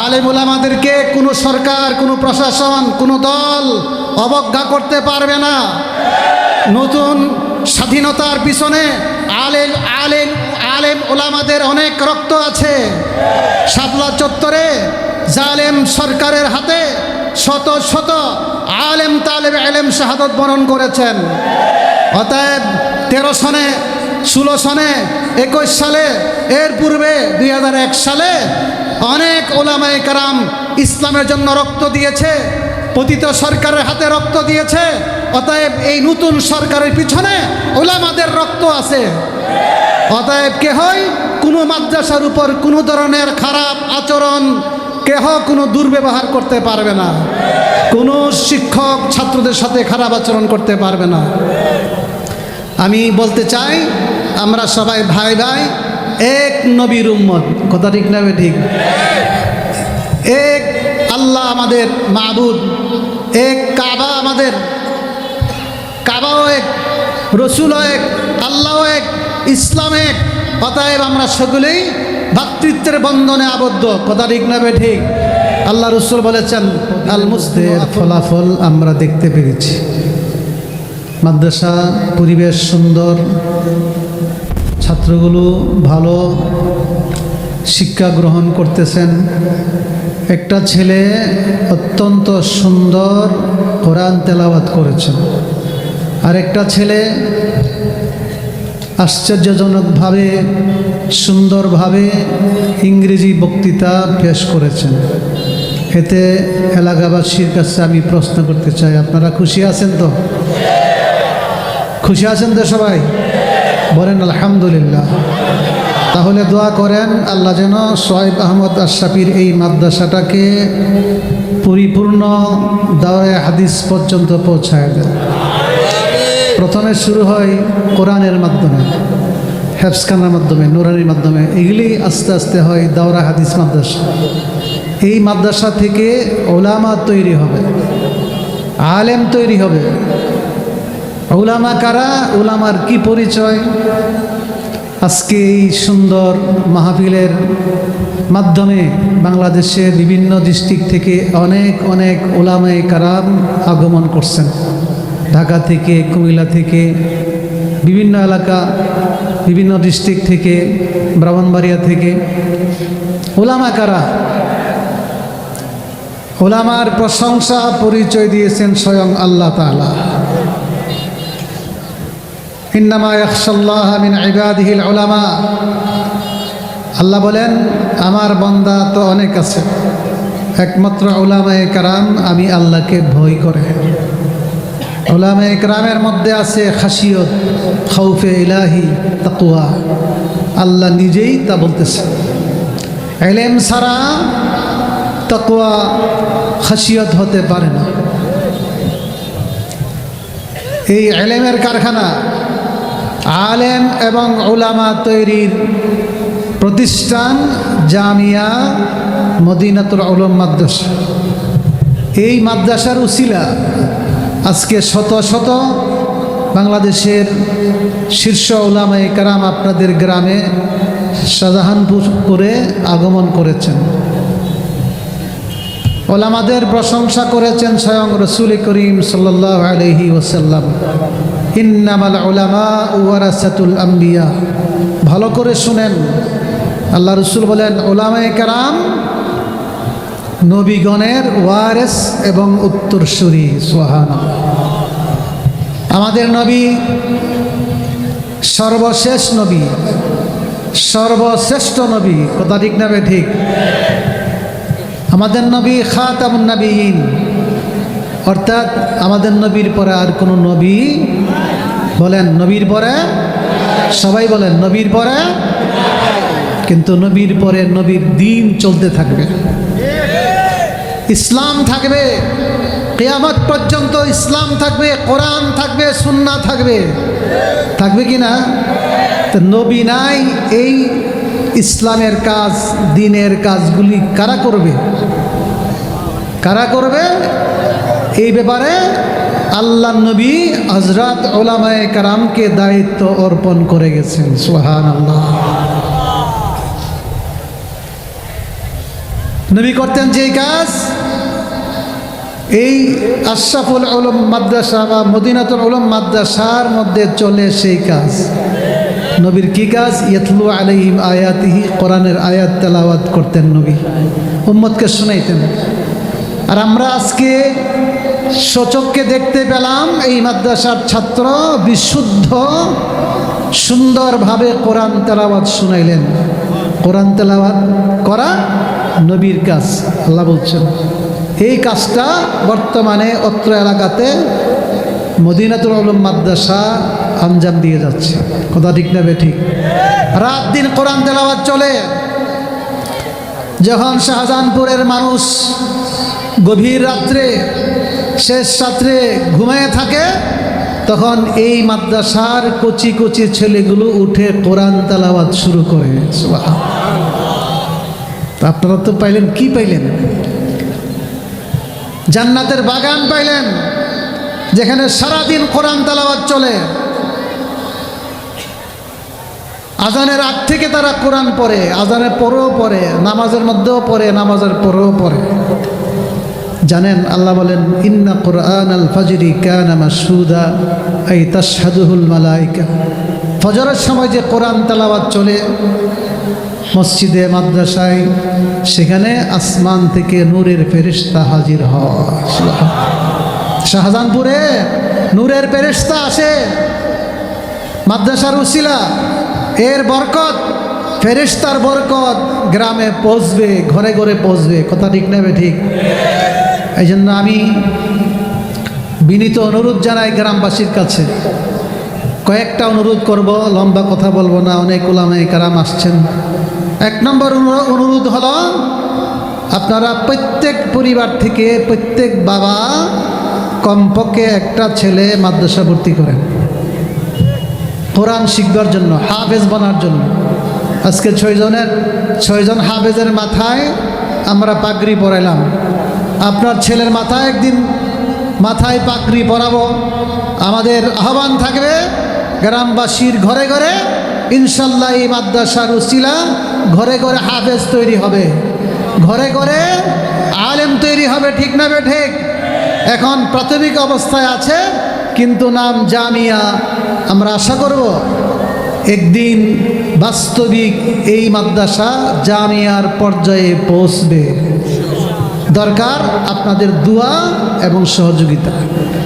আলেম ওলামাদেরকে কোনো সরকার, কোনো প্রশাসন, কোনো দল অবজ্ঞা করতে পারবে না। নতুন স্বাধীনতার পিছনে আলেম আলেম আলেম ওলামাদের অনেক রক্ত আছে। শাপলা চত্বরে জালেম সরকারের হাতে শত শত আলেম তালেব আলেম শাহাদত বরণ করেছেন। অতএব তেরো সনে, ষোলো সনে, একুশ সালে, এর পূর্বে দুই হাজার এক সালে অনেক ওলামায় কারাম ইসলামের জন্য রক্ত দিয়েছে, পতিত সরকারের হাতে রক্ত দিয়েছে, অতএব এই নতুন সরকারের পিছনে ওলামাদের রক্ত আছে। অতএব কেহই কোনো মাদ্রাসার উপর কোনো ধরনের খারাপ আচরণ কেহ কোনো দুর্ব্যবহার করতে পারবে না। কোনো শিক্ষক ছাত্রদের সাথে খারাপ আচরণ করতে পারবে না। আমি বলতে চাই, আমরা সবাই ভাই ভাই এক নবীর উম্মত। কথা ঠিক না ঠিক? এক আল্লাহ আমাদের মাহবুদ এক কাবা আমাদের, কাবাও এক রসুল এক আল্লাহ এক ইসলাম এক। অতএব আমরা সকলেই ভাতৃত্বের বন্ধনে আবদ্ধ। কথা ঠিক না ঠিক? আল্লাহ রসুল বলেছেন আল মুসদের ফলাফল আমরা দেখতে পেরেছি। মাদ্রাসা, পরিবেশ সুন্দর ছাত্রগুলো ভালো শিক্ষা গ্রহণ করতেছেন। একটা ছেলে অত্যন্ত সুন্দর কোরআন তেলাওয়াত করেছেন। আর একটা ছেলে আশ্চর্যজনকভাবে, সুন্দরভাবে ইংরেজি বক্তৃতা পেশ করেছেন। এতে এলাকাবাসীর কাছে আমি প্রশ্ন করতে চাই, আপনারা খুশি আছেন তো? খুশি আছেন তো সবাই? বলেন, আলহামদুলিল্লাহ। তাহলে দোয়া করেন, আল্লাহ যেন সোয়েব আহমদ আশরাফির এই মাদ্রাসাটাকে পরিপূর্ণ দাওয়ায় হাদিস পর্যন্ত পৌঁছায় দেন। প্রথমে শুরু হয় কোরআনের মাধ্যমে হেফসখানার মাধ্যমে, নুরানির মাধ্যমে, এগুলি আস্তে আস্তে হয় দাওরা হাদিস মাদ্রাসা। এই মাদ্রাসা থেকে ওলামা তৈরি হবে, আলেম তৈরি হবে ওলামা কারা? ওলামার কি পরিচয়? আজকে এই সুন্দর মাহফিলের মাধ্যমে বাংলাদেশের বিভিন্ন ডিস্ট্রিক্ট থেকে অনেক অনেক ওলামায় কারাম আগমন করছেন। ঢাকা থেকে, কুমিল্লা থেকে, বিভিন্ন এলাকা, বিভিন্ন ডিস্ট্রিক্ট থেকে, ব্রাহ্মণবাড়িয়া থেকে। ওলামা কারা? ওলামার প্রশংসা, পরিচয় দিয়েছেন স্বয়ং আল্লাহ তালা ইন্নামা আল্লাহ বলেন, আমার বন্দা তো অনেক আছে। একমাত্র ওলামায়ে কারাম আমি আল্লাহকে ভয় করে। ওলামায়ে কারামের মধ্যে আছে খাসিয়ত খৌফে ইলাহি তাকুয়া আল্লাহ নিজেই তা বলতেছে। এলেম ছাড়া তাকুয়া খাসিয়ত হতে পারে না। এই এলেমের কারখানা আলেম এবং ওলামা তৈরির প্রতিষ্ঠান জামিয়া মদিনাতুল আলম মাদ্রাসা। এই মাদ্রাসার উসিলা আজকে শত শত বাংলাদেশের শীর্ষ ওলামাই কারাম আপনাদের গ্রামে শাহজাহানপুরে আগমন করেছেন। ওলামাদের প্রশংসা করেছেন স্বয়ং রসুল করিম সাল্লাহ আলহি ওসাল্লাম আম্বিয়া। ভালো করে শুনেন। আল্লাহ রসুল বলেন ওলামায়ে কারাম নবীগণের ওয়ারেস এবং উত্তরসূরি সোহান আমাদের নবী সর্বশেষ নবী, সর্বশ্রেষ্ঠ নবী, কথা ঠিক না বে ঠিক? আমাদের নবী খাত খাতামুন নবীন, অর্থাৎ আমাদের নবীর পরে আর কোনো নবী বলেন নবীর পরে? সবাই বলেন নবীর পরে? কিন্তু নবীর পরে নবীর দিন চলতে থাকবে। ইসলাম থাকবে, কেয়ামত পর্যন্ত ইসলাম থাকবে, কোরআন থাকবে সুন্না থাকবে। থাকবে কি না? তো নবী নাই, এই ইসলামের কাজ, দিনের কাজগুলি কারা করবে? কারা করবে? এই ব্যাপারে আল্লাহ নবী হজরত ওলামায় কারামকে দায়িত্ব অর্পণ করে গেছেন সোহান আল্লাহ নবী করতেন যে কাজ, এই আশরাফুল আলম মাদ্রাসা বা মদিনাতুল আলম মাদ্রাসার মধ্যে চলে সেই কাজ। নবীর কি কাজ? ইয়তলু আলহিম আয়াতিহি, কোরআনের আয়াত তেলাওয়াত করতেন নবী। উম্মদকে শোনাইতেন। আর আমরা আজকে সচককে দেখতে পেলাম এই মাদ্রাসার ছাত্র বিশুদ্ধ, সুন্দরভাবে কোরআন তেলাওয়াত শুনাইলেন। কোরআন তেলাওয়াত করা নবীর কাজ, আল্লাহ বলছেন। এই কাজটা বর্তমানে অত্র এলাকাতে মদিনাতুল আলম মাদ্রাসা আঞ্জাম দিয়ে যাচ্ছে। কথা ঠিক না বে ঠিক? রাত দিন কোরআন তেলাওয়াত চলে। যখন শাহজাহানপুরের মানুষ গভীর রাত্রে, শেষ রাত্রে ঘুমিয়ে থাকে, তখন এই মাদ্রাসার কচি কচি ছেলেগুলো উঠে কোরআন তেলাওয়াত শুরু করে। আপনারা তো পাইলেন, কি পাইলেন? জান্নাতের বাগান পাইলেন, যেখানে সারাদিন কোরআন তেলাওয়াত চলে। আজানের আগ থেকে তারা কোরআন পড়ে, আজানের পরেও পড়ে, নামাজের মধ্যেও পড়ে, নামাজের পরেও পড়ে। জানেন, আল্লাহ বলেন, ইন্না কোরআন আল ফজরি কানা মাসুদা এই তাসহাদুহুল মালাইকা। ফজরের সময় যে কোরআন তেলাওয়াত চলে, মসজিদে, মাদ্রাসায়, সেখানে আসমান থেকে নূরের ফেরিস্তা হাজির হয়। শাহজাহানপুরে নূরের ফেরিস্তা আসে। মাদ্রাসার উসিলা, এর বরকত ফেরিস্তার বরকত, গ্রামে পৌঁছবে, ঘরে ঘরে পৌঁছবে। কথা ঠিক নেবে ঠিক? এই জন্য আমি বিনীত অনুরোধ জানাই গ্রামবাসীর কাছে। কয়েকটা অনুরোধ করব, লম্বা কথা বলব না, অনেক ওলামাই কারাম আসছেন। এক নম্বর অনুরো- অনুরোধ হলো, আপনারা প্রত্যেক পরিবার থেকে প্রত্যেক বাবা কমপক্ষে একটা ছেলে মাদ্রাসা ভর্তি করেন। কোরআন শিখবার জন্য, হাফেজ বানার জন্য। আজকে ছয়জনের, ছয়জন হাফেজের মাথায় আমরা পাগড়ি পরাইলাম। আপনার ছেলের মাথায় একদিন মাথায় পাগড়ি পরাবো। আমাদের আহ্বান থাকবে গ্রামবাসীর ঘরে ঘরে। ইনশাল্লাহ এই মাদ্রাসার উসিলা ঘরে ঘরে হাফেজ তৈরি হবে। ঘরে ঘরে আলেম তৈরি হবে, ঠিক না ঠিক এখন প্রাথমিক অবস্থায় আছে, কিন্তু নাম জামিয়া আমরা আশা করব একদিন বাস্তবিক এই মাদ্রাসা জামিয়ার পর্যায়ে পৌঁছবে। দরকার আপনাদের দোয়া এবং সহযোগিতা।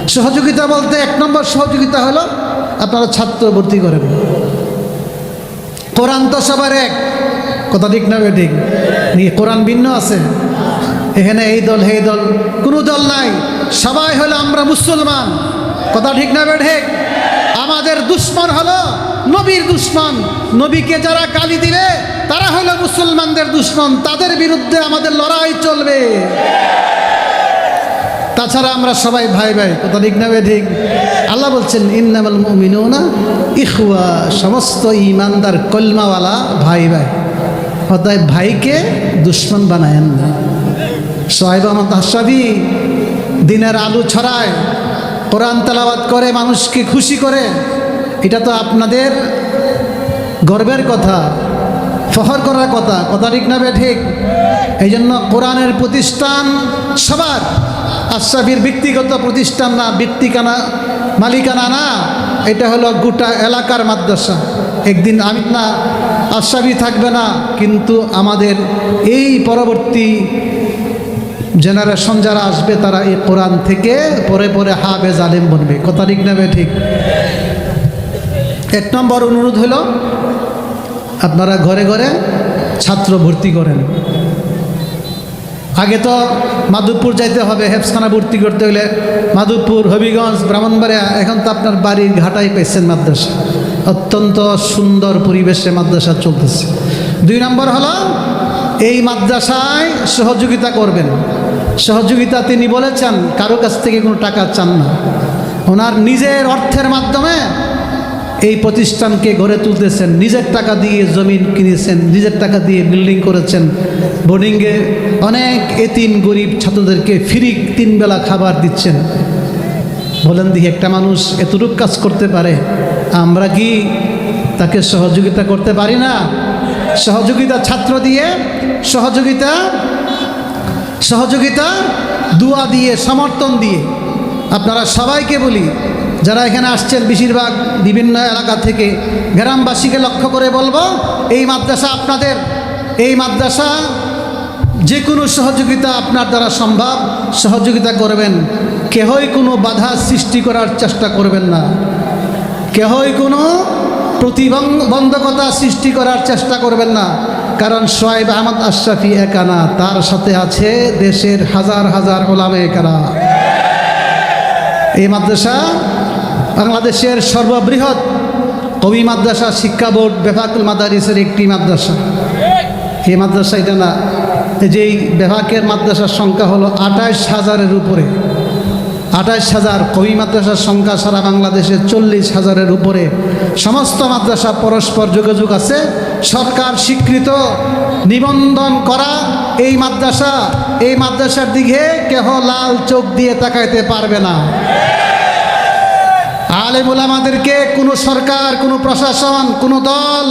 সহযোগিতা বলতে এক নম্বর সহযোগিতা হলো আপনারা ছাত্র ভর্তি করেন। কোরআন তো সবার এক। কথা ঠিক না ঠিক? কোরআন ভিন্ন আছে। এখানে এই দল এই দল, কোনো দল নাই। সবাই হলো আমরা মুসলমান। কথা ঠিক না ঠিক? আমাদের দুশ্মন হলো নবীর দুশ্মন। নবীকে যারা গালি দিলে, তারা হলো মুসলমানদের দুশ্মন। তাদের বিরুদ্ধে আমাদের লড়াই চলবে। তাছাড়া আমরা সবাই ভাই ভাই, কথা ঠিক না ঠিক? আল্লাহ বলছেন, ইন্নামাল মুমিনুনা ইখওয়া সমস্ত ইমানদার কলমাওয়ালা ভাই ভাই। অতএব ভাইকে দুশ্মন বানায়েন না। সোহাইব আহমদ আশরাফি দিনের আলু ছড়ায়, কোরআন তেলাওয়াত করে, মানুষকে খুশি করে এটা তো আপনাদের গর্বের কথা, ফখর করার কথা কথা ঠিক না ঠিক? এই জন্য কোরআনের প্রতিষ্ঠান সবার, আশরাফির ব্যক্তিগত প্রতিষ্ঠান না, ব্যক্তিকানা, মালিকানা না, এটা হলো গোটা এলাকার মাদ্রাসা। একদিন আমি না, আশরাফি থাকবে না, কিন্তু আমাদের এই পরবর্তী জেনারেশন যারা আসবে, তারা এই কোরআন থেকে পরে পরে হাফেজ আলেম বনবে। কথা ঠিক নেবে ঠিক? এক নম্বর অনুরোধ হলো, আপনারা ঘরে ঘরে ছাত্র ভর্তি করেন। আগে তো মাধবপুর যাইতে হবে, হেফসখানা ভর্তি করতে হলে মাধবপুর, হবিগঞ্জ, ব্রাহ্মণবাড়িয়া, এখন তো আপনার বাড়ির ঘাটাই পেয়েছেন মাদ্রাসা। অত্যন্ত সুন্দর পরিবেশে মাদ্রাসা চলতেছে। দুই নম্বর হলো, এই মাদ্রাসায় সহযোগিতা করবেন। সহযোগিতা তিনি বলেছেন, কারও কাছ থেকে কোনো টাকা চান না। ওনার নিজের অর্থের মাধ্যমে এই প্রতিষ্ঠানকে গড়ে তুলতেছেন, নিজের টাকা দিয়ে জমিন কিনেছেন, নিজের টাকা দিয়ে বিল্ডিং করেছেন। বোর্ডিংয়ে অনেক এতিম, গরিব ছাত্রদেরকে ফ্রি তিন বেলা খাবার দিচ্ছেন। বলেন দিকে একটা মানুষ এতটুক কাজ করতে পারে, আমরা কি তাকে সহযোগিতা করতে পারি না? সহযোগিতা ছাত্র দিয়ে সহযোগিতা সহযোগিতা, দুয়া দিয়ে, সমর্থন দিয়ে। আপনারা সবাইকে বলি যারা এখানে আসছেন বেশিরভাগ বিভিন্ন এলাকা থেকে, গ্রামবাসীকে লক্ষ্য করে বলব, এই মাদ্রাসা আপনাদের, এই মাদ্রাসা যে কোনো সহযোগিতা আপনার দ্বারা সম্ভব, সহযোগিতা করবেন। কেহই কোনো বাধা সৃষ্টি করার চেষ্টা করবেন না। কেহই কোনো প্রতিবন্ধকতা সৃষ্টি করার চেষ্টা করবেন না। কারণ সোয়েব আহমদ আশরাফি একানা তার সাথে আছে দেশের হাজার হাজার ওলামে একানা এই মাদ্রাসা বাংলাদেশের সর্ববৃহৎ কবি মাদ্রাসা, শিক্ষা বোর্ড, বেফাকুল মাদারিসের একটি মাদ্রাসা। এই মাদ্রাসা এটা না, এই যে এই বেফাকের মাদ্রাসার সংখ্যা হলো আঠাশ হাজারের উপরে। আঠাশ হাজার কবি মাদ্রাসার সংখ্যা সারা বাংলাদেশে চল্লিশ হাজারের উপরে। সমস্ত মাদ্রাসা পরস্পর যোগাযোগ আছে। সরকার স্বীকৃত, নিবন্ধন করা এই মাদ্রাসা। এই মাদ্রাসার দিকে কেহ লাল চোখ দিয়ে তাকাইতে পারবে না। আলেমুল আমাদেরকে কোনো সরকার, কোনো প্রশাসন, কোনো দল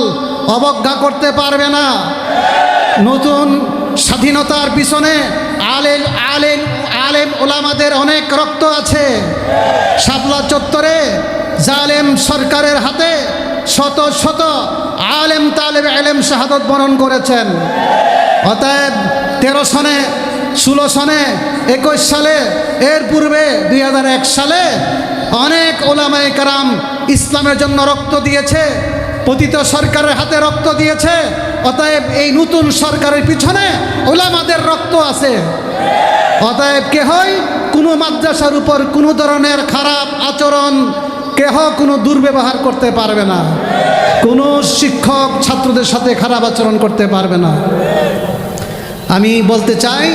অবজ্ঞা করতে পারবে না। নতুন স্বাধীনতার পিছনে আলেম আলেম আলেম ওলামাদের অনেক রক্ত আছে। শাপলা চত্বরে জালেম সরকারের হাতে শত শত আলেম তালেম আলেম শাহাদত বরণ করেছেন। অতএব তেরো সনে, ষোলো সনে, একুশ সালে, এর পূর্বে দুই হাজার এক সালে অনেক ওলামায় কারাম ইসলামের জন্য রক্ত দিয়েছে, পতিত সরকারের হাতে রক্ত দিয়েছে, অতএব এই নতুন সরকারের পিছনে ওলামাদের রক্ত আছে। অতএব কেহই কোনো মাদ্রাসার উপর কোনো ধরনের খারাপ আচরণ কেহ কোনো দুর্ব্যবহার করতে পারবে না। কোনো শিক্ষক ছাত্রদের সাথে খারাপ আচরণ করতে পারবে না। আমি বলতে চাই,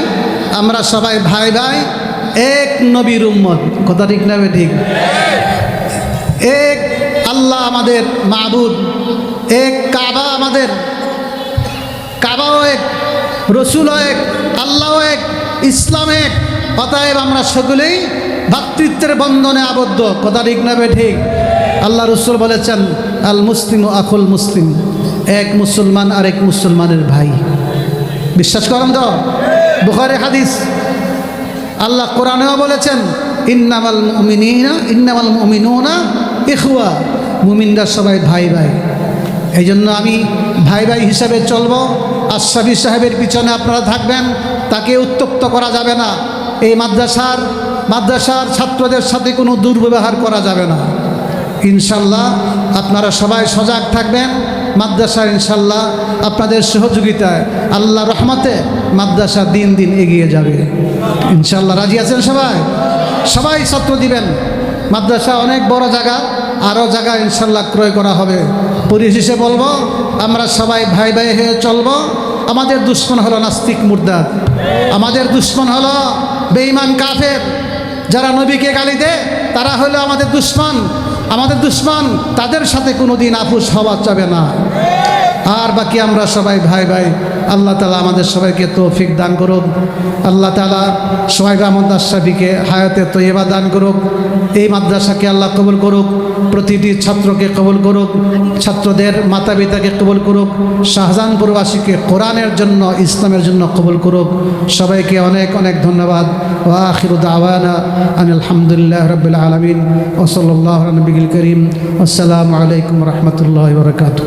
আমরা সবাই ভাই ভাই এক নবীর উম্মত। কথা ঠিক না ঠিক এক আল্লাহ আমাদের মাহবুদ, এক কাবা আমাদের, কাবাও এক রসুল এক আল্লাহ এক, ইসলাম এক। অতএব আমরা সকলেই ভাতৃত্বের বন্ধনে আবদ্ধ। কথা ঠিক না ঠিক আল্লাহ রসুল বলেছেন, আল মুসলিম ও আকুল মুসলিম। এক মুসলমান আর এক মুসলমানের ভাই। বিশ্বাস করেন তো? বুখারে হাদিস। আল্লাহ কোরআনেও বলেছেন, ইন্নামাল মুমিনিনা, ইন্নামাল মুমিনুনা ইখুয়া মুমিনরা সবাই ভাই ভাই। এই জন্য আমি ভাই ভাই হিসাবে চলবো। আশরাফি সাহেবের পিছনে আপনারা থাকবেন, তাকে উত্তক্ত করা যাবে না। এই মাদ্রাসার মাদ্রাসার ছাত্রদের সাথে কোনো দুর্ব্যবহার করা যাবে না। ইনশাল্লাহ আপনারা সবাই সজাগ থাকবেন। মাদ্রাসা ইনশাল্লাহ আপনাদের সহযোগিতায় আল্লাহ রহমতে মাদ্রাসা দিন দিন এগিয়ে যাবে। ইনশাল্লাহ রাজি আছেন সবাই? সবাই ছাত্র দিবেন। মাদ্রাসা অনেক বড় জায়গা, আরও জায়গা ইনশাল্লাহ ক্রয় করা হবে। পরিশেষে বলব, আমরা সবাই ভাই ভাই হয়ে চলবো। আমাদের দুশ্মন হলো নাস্তিক মুর্দাদ আমাদের দুশ্মন হলো বেঈমান কাফের। যারা নবীকে গালি দেয়, তারা হলো আমাদের দুশ্মন। আমাদের দুশ্মন তাদের সাথে কোনোদিন দিন হওয়া যাবে না। আর বাকি আমরা সবাই ভাই ভাই, আল্লাহ তালা আমাদের সবাইকে তৌফিক দান করুক। আল্লাহ তালা সোহাইব আহমদ আশরাফিকে হায়াতে তৈবা দান করুক। এই মাদ্রাসাকে আল্লাহ কবুল করুক। প্রতিটি ছাত্রকে কবুল করুক। ছাত্রদের মাতা পিতাকে কবুল করুক। শাহজাহানপুরবাসীকে কোরআনের জন্য, ইসলামের জন্য কবুল করুক। সবাইকে অনেক অনেক ধন্যবাদ। ও আখির দাওয়ানা আন আলহামদুলিল্লাহ রবিল আলমিন ওসল্লাহ নবীল করিম। আসসালামু আলাইকুম রহমতুল্লাহ বরকাত